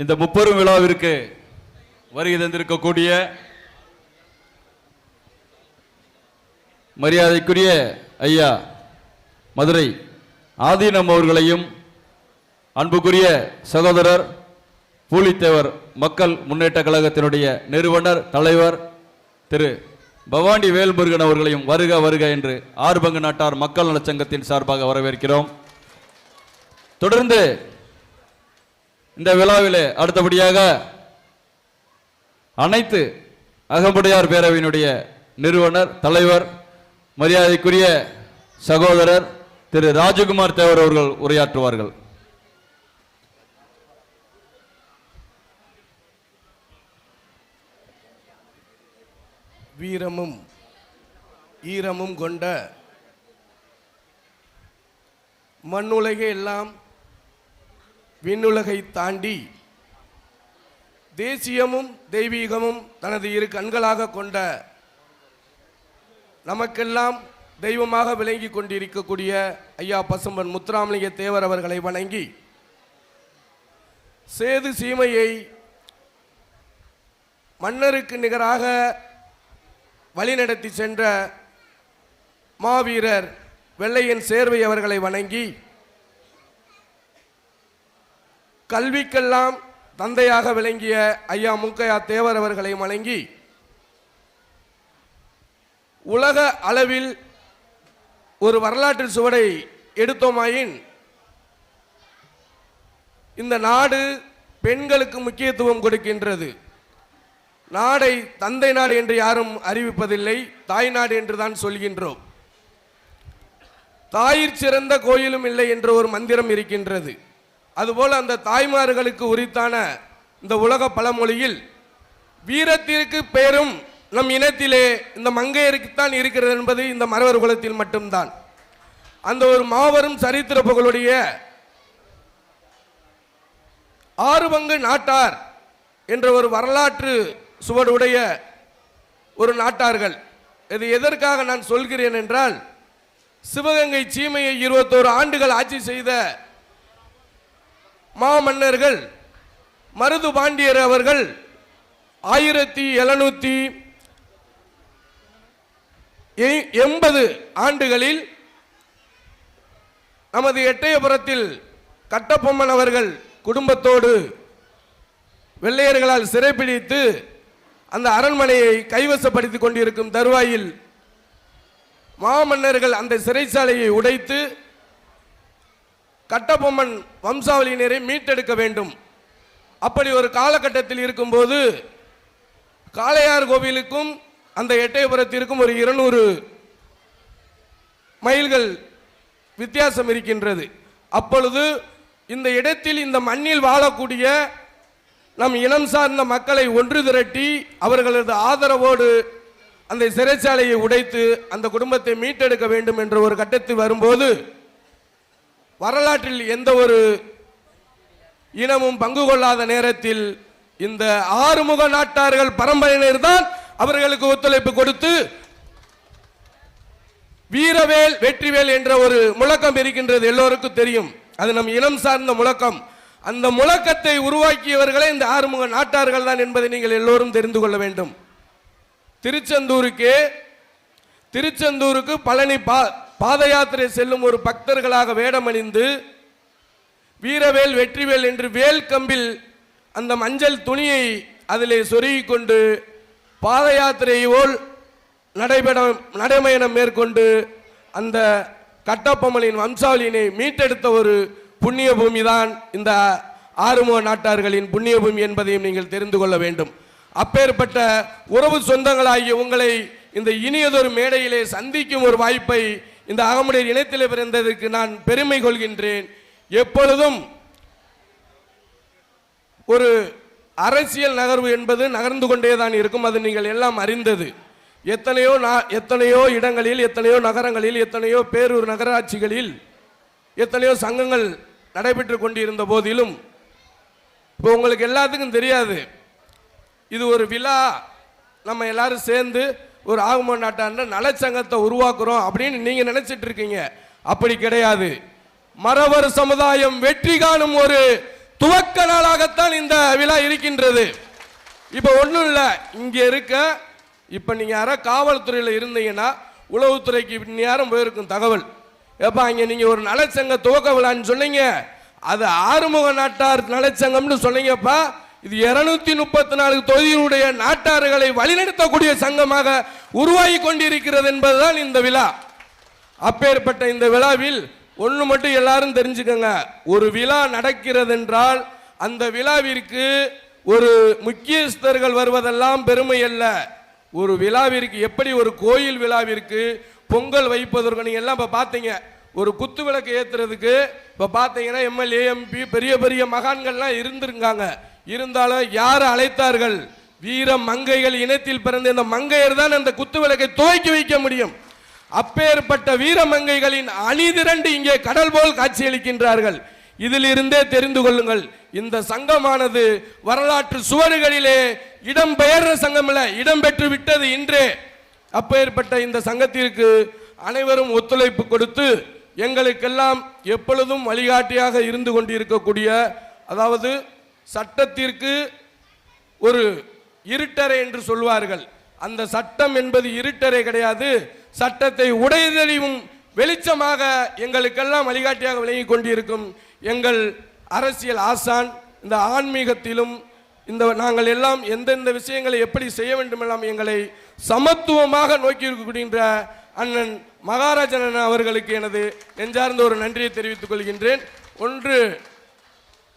இந்த முப்பெரும் விழாவிற்கு வருகை தந்திருக்கக்கூடிய மரியாதைக்குரிய ஐயா மதுரை ஆதீனம் அவர்களையும் அன்புக்குரிய சகோதரர் பூலித்தேவர் மக்கள் முன்னேற்ற கழகத்தினுடைய நிறுவனர் தலைவர் திரு பவானி வேல்முருகன் அவர்களையும் வருக வருக என்று ஆறுபங்கு நாட்டார் மக்கள் நலச்சங்கத்தின் சார்பாக வரவேற்கிறோம். தொடர்ந்து இந்த விழாவிலே அடுத்தபடியாக அனைத்து அகமுடையார் பேரவையினுடைய நிறுவனர் தலைவர் மரியாதைக்குரிய சகோதரர் திரு ராஜகுமார் தேவர் அவர்கள் உரையாற்றுவார்கள். வீரமும் ஈரமும் கொண்ட மண்ணுலகை எல்லாம் விண்ணுலகை தாண்டி தேசியமும் தெய்வீகமும் தனது இரு கண்களாக கொண்ட நமக்கெல்லாம் தெய்வமாக விளங்கி கொண்டிருக்கக்கூடிய ஐயா பசும்பன் முத்துராமலிங்க தேவர் அவர்களை வணங்கி சேது சீமையை மன்னருக்கு நிகராக வழிநடத்தி சென்ற மாவீரர் வெள்ளையன் சேர்வை அவர்களை வணங்கி கல்விக்கெல்லாம் தந்தையாக விளங்கிய ஐயா முக்கையா தேவர் அவர்களை வணங்கி உலக அளவில் ஒரு வரலாற்று சுவடை எடுத்தோமாயின் இந்த நாடு பெண்களுக்கு முக்கியத்துவம் கொடுக்கின்றது. நாடை தந்தை நாடு என்று யாரும் அறிவிப்பதில்லை தாய் நாடு என்று தான் சொல்கின்றோம். தாயிற் சிறந்த கோயிலும் இல்லை என்ற ஒரு மந்திரம் இருக்கின்றது. அதுபோல் அந்த தாய்மார்களுக்கு உரித்தான இந்த உலக பழமொழியில் வீரத்திற்கு பெயரும் நம் இனத்திலே இந்த மங்கையருக்குத்தான் இருக்கிறது என்பது இந்த மறவர் குலத்தில் மட்டும்தான். அந்த ஒரு மாபெரும் சரித்திர புகழுடைய ஆறு பங்கு நாட்டார் என்ற ஒரு வரலாற்று சுவடுடைய ஒரு நாட்டார்கள். இது எதற்காக நான் சொல்கிறேன் என்றால் சிவகங்கை சீமையை இருபத்தோரு ஆண்டுகள் ஆட்சி செய்த மாமன்னர்கள் மருது பாண்டியர் அவர்கள் ஆயிரத்தி எழுநூத்தி எண்பது ஆண்டுகளில் நமது எட்டயபுரத்தில் கட்டபொம்மன் அவர்கள் குடும்பத்தோடு வெள்ளையர்களால் சிறைப்பிடித்து அந்த அரண்மனையை கைவசப்படுத்திக் கொண்டிருக்கும் தருவாயில் மாமன்னர்கள் அந்த சிறைச்சாலையை உடைத்து கட்டபொம்மன் வம்சாவளியினரை மீட்டெடுக்க வேண்டும். அப்படி ஒரு காலகட்டத்தில் இருக்கும்போது காளையார் கோவிலுக்கும் அந்த எட்டயபுரத்திற்கும் ஒரு இருநூறு மைல்கள் வித்தியாசம் இருக்கின்றது. அப்பொழுது இந்த இடத்தில் இந்த மண்ணில் வாழக்கூடிய நம் இனம் சார்ந்த மக்களை ஒன்று திரட்டி அவர்களது ஆதரவோடு அந்த சிறைச்சாலையை உடைத்து அந்த குடும்பத்தை மீட்டெடுக்க வேண்டும் என்ற ஒரு கட்டத்தில் வரும்போது வரலாற்றில் எந்த ஒரு இனமும் பங்கு கொள்ளாத நேரத்தில் இந்த ஆறுமுக நாட்டார்கள் பரம்பரையினர் தான் அவர்களுக்கு ஒத்துழைப்பு கொடுத்து வீரவேல் வெற்றிவேல் என்ற ஒரு முழக்கம் இருக்கின்றது எல்லோருக்கும் தெரியும். அது நம் இனம் சார்ந்த முழக்கம். அந்த முழக்கத்தை உருவாக்கியவர்களே இந்த ஆறுமுக நாட்டார்கள் தான் என்பதை நீங்கள் எல்லோரும் தெரிந்து கொள்ள வேண்டும். திருச்செந்தூருக்கு திருச்செந்தூருக்கு பழனி பா பாத யாத்திரை செல்லும் ஒரு பக்தர்களாக வேடமணிந்து வீரவேல் வெற்றிவேல் என்று வேல் கம்பில் அந்த மஞ்சள் துணியை அதிலே சொருகிக் கொண்டு பாத யாத்திரையோல் நடைபெற நடைமயணம் மேற்கொண்டு அந்த கட்டப்பொம்மலின் வம்சாவளியினை மீட்டெடுத்த ஒரு புண்ணிய பூமி தான் இந்த ஆறுமுக நாட்டார்களின் புண்ணிய பூமி என்பதையும் நீங்கள் தெரிந்து கொள்ள வேண்டும். அப்பேற்பட்ட உறவு சொந்தங்களாகிய உங்களை இந்த இனியதொரு மேடையிலே சந்திக்கும் ஒரு வாய்ப்பை இந்த அகமுடைய இணையத்தில் பிறந்ததற்கு நான் பெருமை கொள்கின்றேன். எப்பொழுதும் ஒரு அரசியல் நகர்வு என்பது நகர்ந்து கொண்டே தான் இருக்கும். அது நீங்கள் எல்லாம் அறிந்தது. எத்தனையோ நா- எத்தனையோ இடங்களில் எத்தனையோ நகரங்களில் எத்தனையோ பேரூர் நகராட்சிகளில் எத்தனையோ சங்கங்கள் நடைபெற்று கொண்டிருந்த போதிலும் இப்போ உங்களுக்கு எல்லாத்துக்கும் தெரியாது. இது ஒரு விழா. நம்ம எல்லாரும் சேர்ந்து ஒரு ஆகும நாட்டாண்ட நலச்சங்கத்தை உருவாக்குறோம் அப்படின்னு நீங்க நினைச்சிட்டு இருக்கீங்க. அப்படி கிடையாது. மறவர் சமுதாயம் வெற்றி காணும் ஒரு துவக்க நாளாகத்தான் இந்த விழா இருக்கின்றது. இப்போ ஒன்றும் இல்லை. இங்கே இருக்க இப்போ நீங்கள் யாராவது காவல்துறையில் இருந்தீங்கன்னா உளவுத்துறைக்கு நேரம் போயிருக்கும் தகவல். ஏப்பா இங்கே நீங்கள் ஒரு நலச்சங்க துவக்க விழான்னு சொன்னீங்க. அது ஆறுமுக நாட்டார் நலச்சங்கம்னு சொன்னீங்கப்பா. இது இருநூத்தி முப்பத்தி நாலு தொகுதியினுடைய நாட்டார்களை வழிநடத்தக்கூடிய சங்கமாக உருவாகி கொண்டிருக்கிறது என்பதுதான் இந்த விழா. அப்பேற்பட்ட இந்த விழாவில் ஒன்று மட்டும் எல்லாரும் தெரிஞ்சுக்கங்க. ஒரு விழா நடக்கிறது என்றால் அந்த விழாவிற்கு ஒரு முக்கியஸ்தர்கள் வருவதெல்லாம் பெருமை அல்ல. ஒரு விழாவிற்கு எப்படி ஒரு கோயில் விழாவிற்கு பொங்கல் வைப்பதற்கு நீங்கள் எல்லாம் இப்போ பார்த்தீங்க ஒரு குத்து விளக்கு ஏற்றுறதுக்கு இப்போ பார்த்தீங்கன்னா எம்எல்ஏ எம்பி பெரிய பெரிய மகான்கள்லாம் இருந்திருக்காங்க. இருந்தாலும் யார் அழைத்தார்கள்? வீர மங்கைகள் இனத்தில் பிறந்த இந்த மங்கையர் தான் அந்த குத்து விளக்கை துவக்கி வைக்க முடியும். அப்பேற்பட்ட வீரமங்கைகளின் அணிதிரண்டு இங்கே கடல் போல் காட்சியளிக்கின்றார்கள். இதிலிருந்தே தெரிந்து கொள்ளுங்கள் இந்த சங்கமானது வரலாற்று சுவடுகளிலே இடம்பெயர்ற சங்கம் இல்ல இடம்பெற்று விட்டது இன்றே. அப்பேற்பட்ட இந்த சங்கத்திற்கு அனைவரும் ஒத்துழைப்பு கொடுத்து எங்களுக்கெல்லாம் எப்பொழுதும் வழிகாட்டியாக இருந்து கொண்டிருக்கக்கூடிய அதாவது சட்டத்திற்கு ஒரு இருட்டறை என்று சொல்வார்கள். அந்த சட்டம் என்பது இருட்டறை கிடையாது. சட்டத்தை உடைதெளிவும் வெளிச்சமாக எங்களுக்கெல்லாம் வழிகாட்டியாக விளங்கி கொண்டிருக்கும் எங்கள் அரசியல் ஆசான் இந்த ஆன்மீகத்திலும் இந்த நாங்கள் எல்லாம் எந்தெந்த விஷயங்களை எப்படி செய்ய வேண்டும் எல்லாம் எங்களை சமத்துவமாக நோக்கி இருக்கக்கூடிய அண்ணன் மகாராஜன் அவர்களுக்கு எனது நெஞ்சார்ந்த ஒரு நன்றியை தெரிவித்துக் கொள்கின்றேன். ஒன்று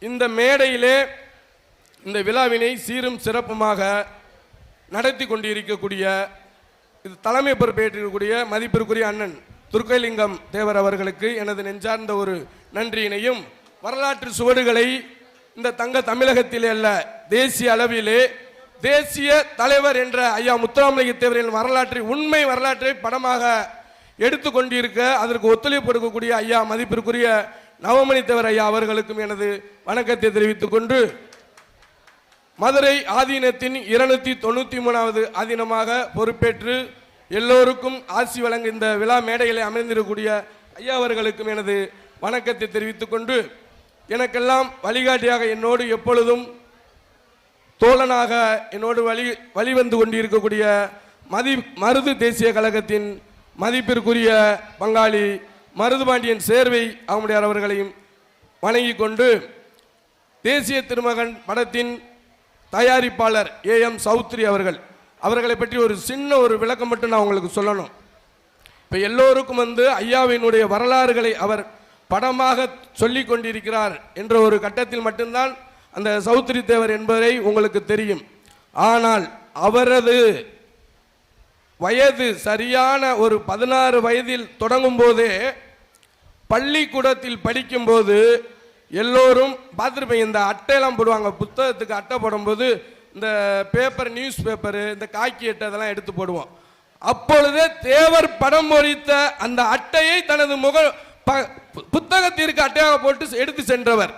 இந்த மேடையிலே இந்த விழாவினை சீரும் சிறப்புமாக நடத்தி கொண்டிருக்கக்கூடிய இது தலைமை பொறுப்பேற்றிருக்கக்கூடிய மதிப்பிற்குரிய அண்ணன் துர்க்கலிங்கம் தேவர் அவர்களுக்கு எனது நெஞ்சார்ந்த ஒரு நன்றியினையும் வரலாற்று சுவடுகளை இந்த தங்க தமிழகத்திலே அல்ல தேசிய அளவிலே தேசிய தலைவர் என்ற ஐயா முத்துராமலிங்க தேவரின் வரலாற்றை உண்மை வரலாற்றை படமாக எடுத்து கொண்டிருக்க அதற்கு ஒத்துழைப்பு கொடுக்கக்கூடிய ஐயா மதிப்பிற்குரிய நவமணி தேவர் ஐயா அவர்களுக்கும் எனது வணக்கத்தை தெரிவித்துக் கொண்டு மதுரை ஆதீனத்தின் இருநூத்தி தொண்ணூத்தி மூணாவது ஆதீனமாக பொறுப்பேற்று எல்லோருக்கும் ஆசி வழங்க இந்த விழா மேடைகளை அமைந்திருக்கக்கூடிய ஐயா அவர்களுக்கும் எனது வணக்கத்தை தெரிவித்துக் கொண்டு எனக்கெல்லாம் வழிகாட்டியாக என்னோடு எப்பொழுதும் தோழனாக என்னோடு வழி வழிவந்து கொண்டிருக்கக்கூடிய மதி மருது தேசிய கழகத்தின் மதிப்பிற்குரிய பங்காளி மருதுபாண்டியன் சேர்வை அவமுடையார் அவர்களையும் வணங்கிக் கொண்டு தேசிய திருமகன் படத்தின் தயாரிப்பாளர் ஏ எம் சௌத்ரி அவர்கள். அவர்களை பற்றி ஒரு சின்ன ஒரு விளக்கம் மட்டும் நான் உங்களுக்கு சொல்லணும். இப்போ எல்லோருக்கும் வந்து ஐயாவினுடைய வரலாறுகளை அவர் படமாக சொல்லிக் கொண்டிருக்கிறார் என்ற ஒரு கட்டத்தில் மட்டும்தான் அந்த சௌத்ரி தேவர் என்பதை உங்களுக்கு தெரியும். ஆனால் அவரது வயது சரியான ஒரு பதினாறு வயதில் தொடங்கும் போதே பள்ளிக்கூடத்தில் படிக்கும்போது எல்லோரும் பார்த்துருப்பீங்க இந்த அட்டையெல்லாம் போடுவாங்க. புத்தகத்துக்கு அட்டை போடும்போது இந்த பேப்பர் நியூஸ் பேப்பரு இந்த காக்கி அட்டை இதெல்லாம் எடுத்து போடுவோம். அப்பொழுதே தேவர் படம் பொறித்த அந்த அட்டையை தனது முக ப- புத்தகத்திற்கு அட்டையாக போட்டு எடுத்து சென்றவர்.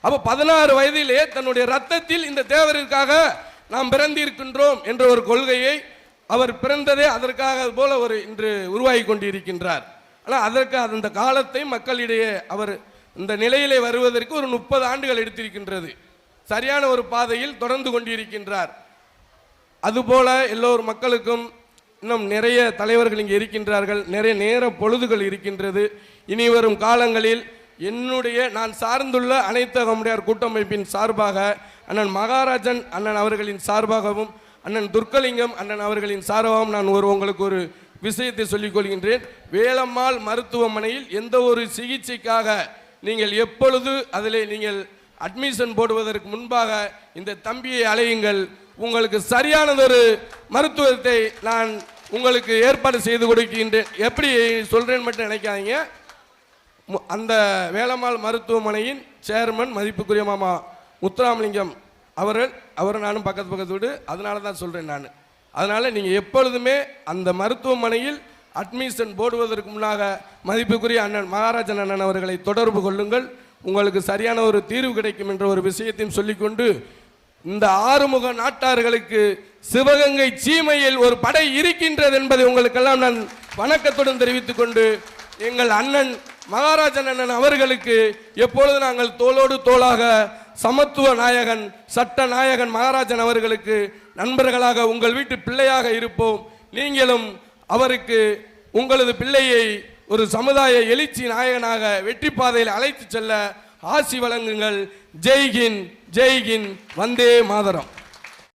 அப்போ பதினாறு வயதிலே தன்னுடைய ரத்தத்தில் இந்த தேவரிற்காக நாம் பிறந்திருக்கின்றோம் என்ற ஒரு கொள்கையை அவர் பிறந்ததே அதற்காக போல ஒரு இன்று உருவாகி கொண்டிருக்கின்றார். ஆனால் அதற்கு அந்த காலத்தை மக்களிடையே அவர் இந்த நிலையிலே வருவதற்கு ஒரு முப்பது ஆண்டுகள் எடுத்திருக்கின்றது. சரியான ஒரு பாதையில் தொடர்ந்து கொண்டிருக்கின்றார். அதுபோல எல்லோர் மக்களுக்கும் இன்னும் நிறைய தலைவர்கள் இங்கே இருக்கின்றார்கள். நிறைய நேர பொழுதுகள் இருக்கின்றது. இனி வரும் காலங்களில் என்னுடைய நான் சார்ந்துள்ள அனைத்து அகமுடையார் கூட்டமைப்பின் சார்பாக அண்ணன் மகாராஜன் அண்ணன் அவர்களின் சார்பாகவும் அண்ணன் துர்க்கலிங்கம் அண்ணன் அவர்களின் சார்பாகவும் நான் ஒரு உங்களுக்கு ஒரு விஷயத்தை சொல்லிக் கொள்கின்றேன். வேலம்மாள் மருத்துவமனையில் எந்த ஒரு சிகிச்சைக்காக நீங்கள் எப்பொழுது அதில் நீங்கள் அட்மிஷன் போடுவதற்கு முன்பாக இந்த தம்பியை அலையுங்கள் உங்களுக்கு சரியானதொரு மருத்துவத்தை நான் உங்களுக்கு ஏற்பாடு செய்து கொடுக்கின்றேன். எப்படி சொல்கிறேன்னு மட்டும் நினைக்காதீங்க. அந்த வேலம்மாள் மருத்துவமனையின் சேர்மன் மதிப்புக்குரிய மாமா முத்துராமலிங்கம் அவர்கள் அவர் நானும் பக்கத்து பக்கத்து வீடு அதனால தான் சொல்கிறேன் நான். அதனால் நீங்கள் எப்பொழுதுமே அந்த மருத்துவமனையில் அட்மிஷன் போடுவதற்கு முன்னாக மதிப்புக்குரிய அண்ணன் மகாராஜன் அண்ணன் அவர்களை தொடர்பு கொள்ளுங்கள். உங்களுக்கு சரியான ஒரு தீர்வு கிடைக்கும் என்ற ஒரு விஷயத்தையும் சொல்லிக்கொண்டு இந்த ஆறுமுக நாட்டார்களுக்கு சிவகங்கை சீமையில் ஒரு படை இருக்கின்றது என்பதை உங்களுக்கெல்லாம் நான் வணக்கத்துடன் தெரிவித்துக் கொண்டு எங்கள் அண்ணன் மகாராஜன் அண்ணன் அவர்களுக்கு எப்பொழுது நாங்கள் தோளோடு தோளாக சமத்துவ நாயகன் சட்ட நாயகன் மகாராஜன் அவர்களுக்கு நண்பர்களாக உங்கள் வீட்டு பிள்ளையாக இருப்போம். நீங்களும் அவருக்கு உங்களது பிள்ளையை ஒரு சமுதாய எழுச்சி நாயகனாக வெற்றி பாதையில் அழைத்து செல்ல ஆசி வழங்குங்கள். ஜெய்கின் ஜெய்கின் வந்தே மாதரம்.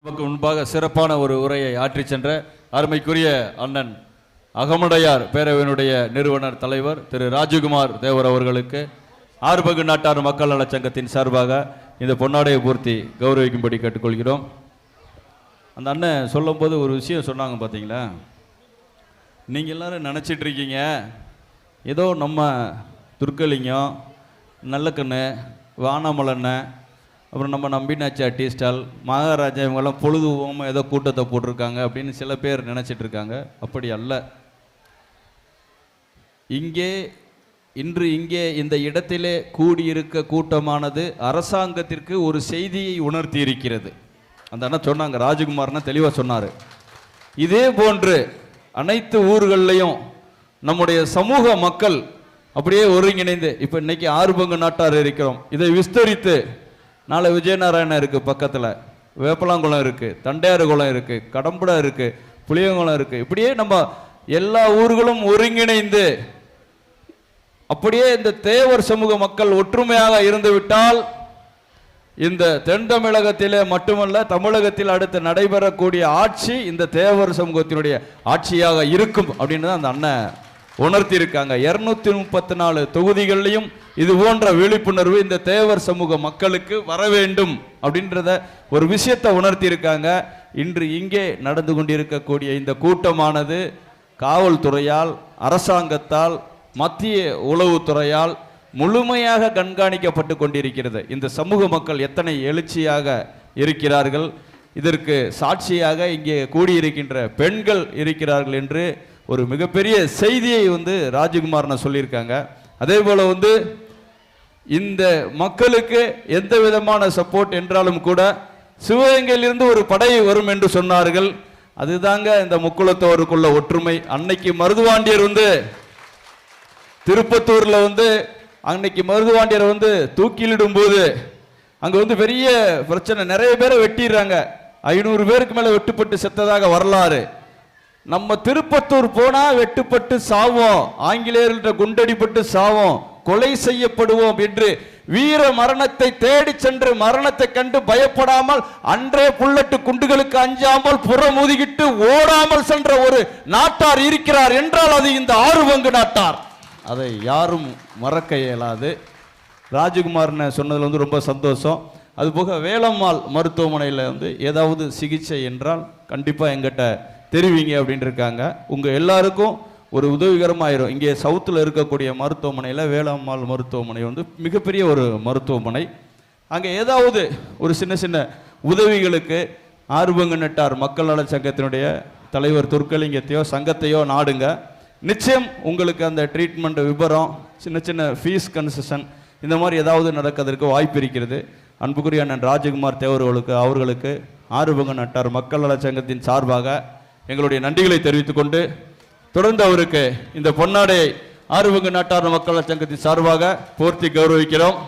நமக்கு முன்பாக சிறப்பான ஒரு உரையை ஆற்றி சென்ற அருமைக்குரிய அண்ணன் அகமுடையார் பேரவையினுடைய நிறுவனர் தலைவர் திரு ராஜகுமார் தேவர் அவர்களுக்கு ஆறுபகு நாட்டார் மக்கள் நலச் சங்கத்தின் சார்பாக இந்த பொன்னாடையை பூர்த்தி கௌரவிக்கும்படி கேட்டுக்கொள்கிறோம். அந்த அண்ணன் சொல்லும்போது ஒரு விஷயம் சொன்னாங்க பார்த்தீங்களா? நீங்கள் எல்லோரும் நினச்சிட்டு இருக்கீங்க. ஏதோ நம்ம துர்க்கலிங்கம் நல்லக்கண்ணு வானமலண்ணன் அப்புறம் நம்ம நம்பினாச்சி அட்டிஸ்டால் மகாராஜா இவங்கெல்லாம் பொழுது ஏதோ கூட்டத்தை போட்டிருக்காங்க அப்படின்னு சில பேர் நினச்சிட்டு இருக்காங்க. அப்படி அல்ல. இங்கே இன்று இங்கே இந்த இடத்திலே கூடியிருக்க கூட்டமானது அரசாங்கத்திற்கு ஒரு செய்தியை உணர்த்தி இருக்கிறது அந்த அண்ணா சொன்னாங்க ராஜகுமார்னா தெளிவாக சொன்னார். இதே போன்று அனைத்து ஊர்கள்லையும் நம்முடைய சமூக மக்கள் அப்படியே ஒருங்கிணைந்து இப்போ இன்னைக்கு ஆறு பங்கு நாட்டார் இருக்கிறோம். இதை விஸ்தரித்து நாளை விஜயநாராயணன் இருக்குது பக்கத்தில். வேப்பலாங்குளம் இருக்குது தண்டையாறு குளம் இருக்குது கடம்புடா இருக்குது புளியங்குளம் இருக்குது இப்படியே நம்ம எல்லா ஊர்களும் ஒருங்கிணைந்து அப்படியே இந்த தேவர் சமூக மக்கள் ஒற்றுமையாக இருந்துவிட்டால் இந்த தென் தமிழகத்திலே மட்டுமல்ல தமிழகத்தில் அடுத்து நடைபெறக்கூடிய ஆட்சி இந்த தேவர் சமூகத்தினுடைய ஆட்சியாக இருக்கும் அப்படின்னு தான் அந்த அண்ணன் உணர்த்தி இருக்காங்க இருநூத்தி முப்பத்தி நாலு தொகுதிகள்லையும் இது போன்ற விழிப்புணர்வு இந்த தேவர் சமூக மக்களுக்கு வர வேண்டும் அப்படின்றத ஒரு விஷயத்தை உணர்த்தி இருக்காங்க இன்று இங்கே நடந்து கொண்டிருக்கக்கூடிய இந்த கூட்டமானது காவல்துறையால் அரசாங்கத்தால் மத்திய உளவுத்துறையால் முழுமையாக கண்காணிக்கப்பட்டு கொண்டிருக்கிறது. இந்த சமூக மக்கள் எத்தனை எழுச்சியாக இருக்கிறார்கள். இதற்கு சாட்சியாக இங்கே கூடியிருக்கின்ற பெண்கள் இருக்கிறார்கள் என்று ஒரு மிகப்பெரிய செய்தியை வந்து ராஜகுமாரனை சொல்லியிருக்காங்க. அதே போல் வந்து இந்த மக்களுக்கு எந்த விதமான சப்போர்ட் என்றாலும் கூட சிவகங்கையிலிருந்து ஒரு படை வரும் என்று சொன்னார்கள். அதுதாங்க இந்த முக்குளத்தோருக்குள்ள ஒற்றுமை. அன்னைக்கு மருதுவாண்டியர் வந்து திருப்பத்தூரில் வந்து அன்னைக்கு மருதுவாண்டியர் வந்து தூக்கிலிடும் போது அங்க வந்து பெரிய பிரச்சனை நிறைய பேரை வெட்டிடுறாங்க. ஐநூறு பேருக்கு மேல வெட்டுப்பட்டு செத்ததாக வரலாறு. நம்ம திருப்பத்தூர் போனா வெட்டுப்பட்டு சாவோம் ஆங்கிலேயர்கள்ட்ட குண்டடிப்பட்டு சாவோம் கொலை செய்யப்படுவோம் என்று வீர மரணத்தை தேடி சென்று மரணத்தை கண்டு பயப்படாமல் அன்றே புல்லட்டு குண்டுகளுக்கு அஞ்சாமல் புறமுதுகிட்டு ஓடாமல் சென்ற ஒரு நாட்டார் இருக்கிறார் என்றால் அது இந்த ஆறு பங்கு நாட்டார். அதை யாரும் மறக்க இயலாது. ராஜகுமார்னு சொன்னதில் வந்து ரொம்ப சந்தோஷம். அதுபோக வேலம்மாள் மருத்துவமனையில் வந்து ஏதாவது சிகிச்சை என்றால் கண்டிப்பாக எங்கிட்ட தெரிவிங்க அப்படின்னு இருக்காங்க. உங்கள் எல்லாருக்கும் ஒரு உதவிகரமாயிரும். இங்கே சவுத்தில் இருக்கக்கூடிய மருத்துவமனையில் வேலம்மாள் மருத்துவமனை வந்து மிகப்பெரிய ஒரு மருத்துவமனை. அங்கே ஏதாவது ஒரு சின்ன சின்ன உதவிகளுக்கு ஆர்வங்க நட்டார் மக்கள் நல சங்கத்தினுடைய தலைவர் துர்க்கலிங்கத்தையோ சங்கத்தையோ நாடுங்க. நிச்சயம் உங்களுக்கு அந்த ட்ரீட்மெண்ட் விபரம் சின்ன சின்ன ஃபீஸ் கன்செஷன் இந்த மாதிரி ஏதாவது நடக்கிறதுக்கு வாய்ப்பு இருக்கிறது. அன்புக்குரிய அண்ணன் ராஜகுமார் தேவர்களுக்கு அவர்களுக்கு ஆறுபங்க நட்டார் மக்கள் நல சங்கத்தின் சார்பாக எங்களுடைய நன்றிகளை தெரிவித்துக் கொண்டு தொடர்ந்து அவருக்கு இந்த பொன்னாடை ஆறுபங்கு நாட்டார் மக்கள் சங்கத்தின் சார்பாக போர்த்தி கௌரவிக்கிறோம்.